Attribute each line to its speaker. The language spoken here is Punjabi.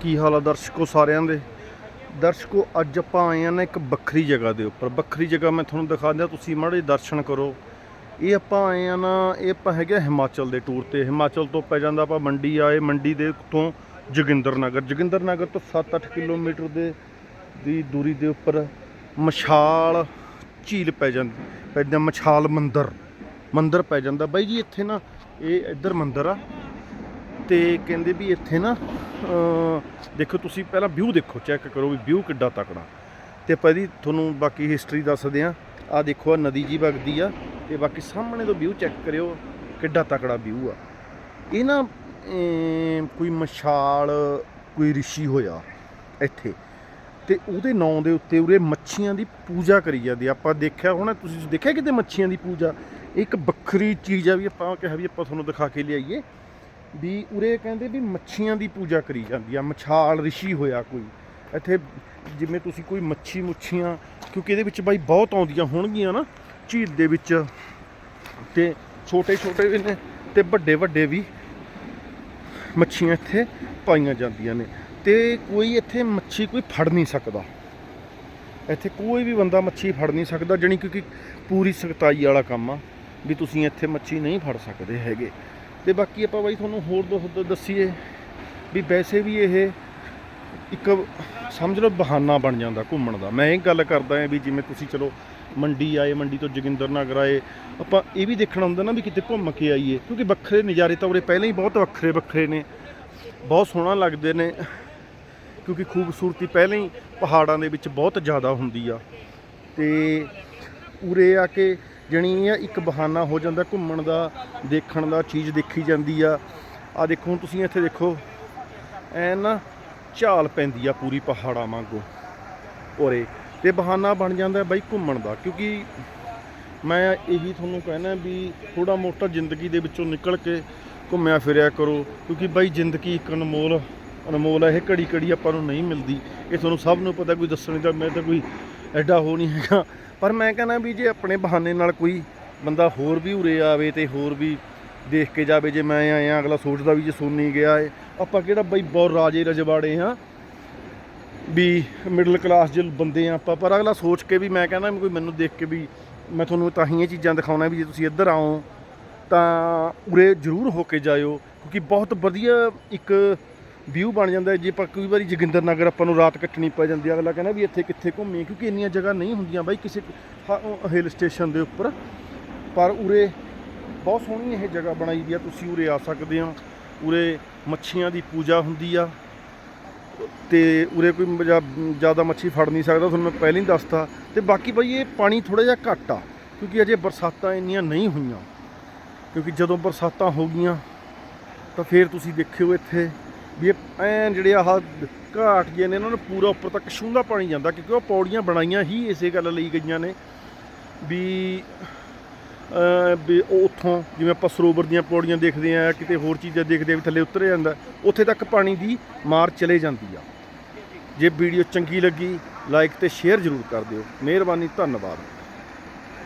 Speaker 1: ਕੀ ਹਾਲ ਆ ਦਰਸ਼ਕੋ ਸਾਰਿਆਂ ਦੇ? ਦਰਸ਼ਕੋ, ਅੱਜ ਆਪਾਂ ਆਏ ਆ ਨਾ ਇੱਕ ਵੱਖਰੀ ਜਗ੍ਹਾ ਦੇ ਉੱਪਰ। ਵੱਖਰੀ ਜਗ੍ਹਾ ਮੈਂ ਤੁਹਾਨੂੰ ਦਿਖਾ ਦਿਆਂ, ਤੁਸੀਂ ਮਾੜੇ ਦਰਸ਼ਨ ਕਰੋ। ਇਹ ਆਪਾਂ ਆਏ ਆ ਨਾ, ਇਹ ਆਪਾਂ ਹੈਗੇ ਆ ਹਿਮਾਚਲ ਦੇ ਟੂਰ ਤੇ। ਹਿਮਾਚਲ ਤੋਂ ਪੈ ਜਾਂਦਾ ਆਪਾਂ ਮੰਡੀ ਆਏ ਮੰਡੀ ਦੇ ਤੋਂ ਜੋਗਿੰਦਰ ਨਗਰ। ਜੋਗਿੰਦਰ ਨਗਰ ਤੋਂ 7-8 ਕਿਲੋਮੀਟਰ ਦੇ, ਦੀ ਦੂਰੀ ਦੇ ਉੱਪਰ ਮਸ਼ਾਲ ਝੀਲ ਪੈ ਜਾਂਦੀ, ਪੈ ਜਾਂਦਾ ਮਛਾਲ ਮੰਦਰ। ਮੰਦਰ ਪੈ ਜਾਂਦਾ। ਬਾਈ ਜੀ, ਇੱਥੇ ਨਾ ਇਹ ਇੱਧਰ ਮੰਦਰ ਆ। ਤੇ ਕਹਿੰਦੇ ਵੀ ਇੱਥੇ ਨਾ ਦੇਖੋ ਤੁਸੀਂ ਪਹਿਲਾਂ ਵਿਊ ਦੇਖੋ ਚੈੱਕ ਕਰੋ ਵੀ ਵਿਊ ਕਿੱਡਾ ਤਕੜਾ। ਤੇ ਆਪਾਂ ਇਹਦੀ ਤੁਹਾਨੂੰ ਬਾਕੀ ਹਿਸਟਰੀ ਦੱਸਦੇ ਆ ਆ ਦੇਖੋ ਆ ਨਦੀ ਜੀ ਵਗਦੀ ਆ, ਤੇ ਬਾਕੀ ਸਾਹਮਣੇ ਤੋਂ ਵਿਊ ਚੈੱਕ ਕਰਿਓ ਕਿੱਡਾ ਤਕੜਾ ਵਿਊ ਆ। ਇਹ ਨਾ ਕੋਈ ਮਸ਼ਾਲ ਕੋਈ ਰਿਸ਼ੀ ਹੋਇਆ ਇੱਥੇ। ਤੇ ਉਹਦੇ ਨਾਂ ਦੇ ਉੱਤੇ ਉਰੇ ਮੱਛੀਆਂ ਦੀ ਪੂਜਾ ਕਰੀ ਜਾਂਦੀ ਆਪਾਂ ਦੇਖਿਆ ਹੋਣਾ, ਤੁਸੀਂ ਦੇਖਿਆ ਕਿਤੇ ਮੱਛੀਆਂ ਦੀ ਪੂਜਾ? ਇਹ ਇੱਕ ਵੱਖਰੀ ਚੀਜ਼ ਆ ਵੀ ਆਪਾਂ ਕਿਹਾ ਵੀ ਆਪਾਂ ਤੁਹਾਨੂੰ ਦਿਖਾ ਕੇ ਲਿਆਈਏ। ਵੀ ਉਰੇ ਕਹਿੰਦੇ ਵੀ ਮੱਛੀਆਂ ਦੀ ਪੂਜਾ ਕਰੀ ਜਾਂਦੀ ਆ, ਮਛਾਲ ਰਿਸ਼ੀ ਹੋਇਆ ਕੋਈ। ਇੱਥੇ ਜਿਵੇਂ ਤੁਸੀਂ ਕੋਈ ਮੱਛੀ ਮੁੱਛੀਆਂ, ਕਿਉਂਕਿ ਇਹਦੇ ਵਿੱਚ ਬਾਈ ਬਹੁਤ ਆਉਂਦੀਆਂ ਹੋਣਗੀਆਂ ਨਾ, ਝੀਲ ਦੇ ਵਿੱਚ। ਤੇ ਛੋਟੇ ਛੋਟੇ ਵੀ ਨੇ ਤੇ ਵੱਡੇ ਵੱਡੇ ਵੀ ਮੱਛੀਆਂ ਇੱਥੇ ਪਾਈਆਂ ਜਾਂਦੀਆਂ ਨੇ। ਤੇ ਕੋਈ ਇੱਥੇ ਮੱਛੀ ਕੋਈ ਫੜ ਨਹੀਂ ਸਕਦਾ। ਇੱਥੇ ਕੋਈ ਵੀ ਬੰਦਾ ਮੱਛੀ ਫੜ ਨਹੀਂ ਸਕਦਾ, ਜਣੀ ਕਿਉਂਕਿ ਪੂਰੀ ਸਖਤਾਈ ਵਾਲਾ ਕੰਮ ਆ, ਵੀ ਤੁਸੀਂ ਇੱਥੇ ਮੱਛੀ ਨਹੀਂ ਫੜ ਸਕਦੇ ਹੈਗੇ। ਤੇ ਬਾਕੀ ਆਪਾਂ ਬਾਈ ਤੁਹਾਨੂੰ ਹੋਰ ਦੋ ਦੱਸੀਏ ਵੀ ਵੈਸੇ ਵੀ ਇਹ ਇੱਕ ਸਮਝ ਲਓ ਬਹਾਨਾ ਬਣ ਜਾਂਦਾ ਘੁੰਮਣ ਦਾ। ਮੈਂ ਇਹ ਗੱਲ ਕਰਦਾ ਹਾਂ ਵੀ ਜਿਵੇਂ ਤੁਸੀਂ ਚਲੋ ਮੰਡੀ ਆਏ, ਮੰਡੀ ਤੋਂ ਜੋਗਿੰਦਰ ਨਗਰ ਆਏ, ਆਪਾਂ ਇਹ ਵੀ ਦੇਖਣਾ ਹੁੰਦਾ ਨਾ ਵੀ ਕਿਤੇ ਘੁੰਮ ਕੇ ਆਈਏ, ਕਿਉਂਕਿ ਵੱਖਰੇ ਨਜ਼ਾਰੇ ਤਾਂ ਉਰੇ ਪਹਿਲਾਂ ਹੀ ਬਹੁਤ ਵੱਖਰੇ ਵੱਖਰੇ ਨੇ, ਬਹੁਤ ਸੋਹਣਾ ਲੱਗਦੇ ਨੇ, ਕਿਉਂਕਿ ਖੂਬਸੂਰਤੀ ਪਹਿਲਾਂ ਹੀ ਪਹਾੜਾਂ ਦੇ ਵਿੱਚ ਬਹੁਤ ਜ਼ਿਆਦਾ ਹੁੰਦੀ ਆ। ਤੇ ਉਰੇ ਆ ਕੇ ਜਣੀ ਆ, ਇੱਕ ਬਹਾਨਾ ਹੋ ਜਾਂਦਾ ਘੁੰਮਣ ਦਾ, ਦੇਖਣ ਦਾ, ਚੀਜ਼ ਦੇਖੀ ਜਾਂਦੀ ਆ। ਆ ਦੇਖੋ, ਹੁਣ ਤੁਸੀਂ ਇੱਥੇ ਦੇਖੋ ਐ ਨਾ ਝਾਲ ਪੈਂਦੀ ਆ ਪੂਰੀ ਪਹਾੜਾਂ ਵਾਂਗੂ। ਔਰੇ ਤੇ ਬਹਾਨਾ ਬਣ ਜਾਂਦਾ ਬਾਈ ਘੁੰਮਣ ਦਾ, ਕਿਉਂਕਿ ਮੈਂ ਇਹੀ ਤੁਹਾਨੂੰ ਕਹਿਣਾ ਵੀ ਥੋੜਾ ਮੋਟਾ ਜ਼ਿੰਦਗੀ ਦੇ ਵਿੱਚੋਂ ਨਿਕਲ ਕੇ ਘੁੰਮਿਆ ਫਿਰਿਆ ਕਰੋ, ਕਿਉਂਕਿ ਬਾਈ ਜ਼ਿੰਦਗੀ ਇੱਕ ਅਨਮੋਲ ਅਨਮੋਲ ਹੈ ਇਹ ਘੜੀ ਘੜੀ ਆਪਾਂ ਨੂੰ ਨਹੀਂ ਮਿਲਦੀ। ਇਹ ਤੁਹਾਨੂੰ ਸਭ ਨੂੰ ਪਤਾ, ਕੋਈ ਦੱਸਣ ਦਾ, ਮੈਂ ਤਾਂ ਕੋਈ ਐਡਾ ਹੋ ਨਹੀਂ ਹੈਗਾ। ਪਰ ਮੈਂ ਕਹਿੰਦਾ ਵੀ ਜੇ ਆਪਣੇ ਬਹਾਨੇ ਨਾਲ ਕੋਈ ਬੰਦਾ ਹੋਰ ਵੀ ਉਰੇ ਆਵੇ ਤੇ ਹੋਰ ਵੀ ਦੇਖ ਕੇ ਜਾਵੇ, ਜੇ ਮੈਂ ਆਇਆ ਅਗਲਾ ਸੋਚਦਾ ਵੀ ਜੇ ਸੋਨੀ ਗਿਆ ਏ, ਆਪਾਂ ਕਿਹੜਾ ਬਈ ਬਹੁਤ ਰਾਜੇ ਰਜਵਾੜੇ ਹਾਂ ਵੀ ਮਿਡਲ ਕਲਾਸ ਜਿਹੇ ਬੰਦੇ ਆ ਆਪਾਂ। ਪਰ ਅਗਲਾ ਸੋਚ ਕੇ ਵੀ ਮੈਂ ਕਹਿੰਦਾ ਵੀ ਕੋਈ ਮੈਨੂੰ ਦੇਖ ਕੇ ਵੀ ਮੈਂ ਤੁਹਾਨੂੰ ਤਾਂ ਹੀ ਇਹ ਚੀਜ਼ਾਂ ਦਿਖਾਉਣਾ ਵੀ ਜੇ ਤੁਸੀਂ ਇੱਧਰ ਆਓ ਤਾਂ ਉਰੇ ਜ਼ਰੂਰ ਹੋ ਕੇ ਜਾਇਓ, ਕਿਉਂਕਿ ਬਹੁਤ ਵਧੀਆ ਇੱਕ ਵਿਊ ਬਣ ਜਾਂਦਾ ਜੇ ਆਪਾਂ ਕਈ ਵਾਰੀ ਜੋਗਿੰਦਰ ਨਗਰ ਆਪਾਂ ਨੂੰ ਰਾਤ ਕੱਟਣੀ ਪੈ ਜਾਂਦੀ ਹੈ, ਅਗਲਾ ਕਹਿੰਦਾ ਵੀ ਇੱਥੇ ਕਿੱਥੇ ਘੁੰਮੀਏ, ਕਿਉਂਕਿ ਇੰਨੀਆਂ ਜਗ੍ਹਾ ਨਹੀਂ ਹੁੰਦੀਆਂ ਬਾਈ ਕਿਸੇ ਹਿਲ ਸਟੇਸ਼ਨ ਦੇ ਉੱਪਰ। ਪਰ ਉਰੇ ਬਹੁਤ ਸੋਹਣੀ ਇਹ ਜਗ੍ਹਾ ਬਣਾਈ ਦੀ ਆ, ਤੁਸੀਂ ਉਰੇ ਆ ਸਕਦੇ ਹੋ। ਉਰੇ ਮੱਛੀਆਂ ਦੀ ਪੂਜਾ ਹੁੰਦੀ ਆ। ਤੇ ਉਰੇ ਕੋਈ ਜ਼ਿਆਦਾ ਮੱਛੀ ਫੜ ਨਹੀਂ ਸਕਦਾ, ਤੁਹਾਨੂੰ ਮੈਂ ਪਹਿਲਾਂ ਹੀ ਦੱਸਤਾ। ਤੇ ਬਾਕੀ ਬਈ ਇਹ ਪਾਣੀ ਥੋੜਾ ਜਿਹਾ ਘੱਟ ਆ, ਕਿਉਂਕਿ ਅਜੇ ਬਰਸਾਤਾਂ ਇੰਨੀਆਂ ਨਹੀਂ ਹੋਈਆਂ। ਕਿਉਂਕਿ ਜਦੋਂ ਬਰਸਾਤਾਂ ਹੋ ਗਈਆਂ, ਤਾਂ ਫਿਰ ਤੁਸੀਂ ਦੇਖਿਓ ਇੱਥੇ ਵੀ ਇਹ ਐਨ ਜਿਹੜੇ ਆਹ ਘਾਟ ਜਿਹੇ ਨੇ, ਇਹਨਾਂ ਨੂੰ ਪੂਰਾ ਉੱਪਰ ਤੱਕ ਛੂੰਦਾ ਪਾਣੀ ਜਾਂਦਾ, ਕਿਉਂਕਿ ਉਹ ਪੌੜੀਆਂ ਬਣਾਈਆਂ ਹੀ ਇਸੇ ਗੱਲ ਲਈ ਗਈਆਂ ਨੇ ਵੀ ਵੀ ਉਹ ਉੱਥੋਂ ਜਿਵੇਂ ਆਪਾਂ ਸਰੋਵਰ ਦੀਆਂ ਪੌੜੀਆਂ ਦੇਖਦੇ ਆ ਕਿਤੇ ਹੋਰ ਚੀਜ਼ਾਂ ਦੇਖਦੇ ਆ ਵੀ ਥੱਲੇ ਉਤਰ ਜਾਂਦਾ, ਉੱਥੇ ਤੱਕ ਪਾਣੀ ਦੀ ਮਾਰ ਚਲੇ ਜਾਂਦੀ ਆ। ਜੇ ਵੀਡੀਓ ਚੰਗੀ ਲੱਗੀ ਲਾਈਕ ਤੇ ਸ਼ੇਅਰ ਜ਼ਰੂਰ ਕਰ ਦਿਓ। ਮਿਹਰਬਾਨੀ, ਧੰਨਵਾਦ।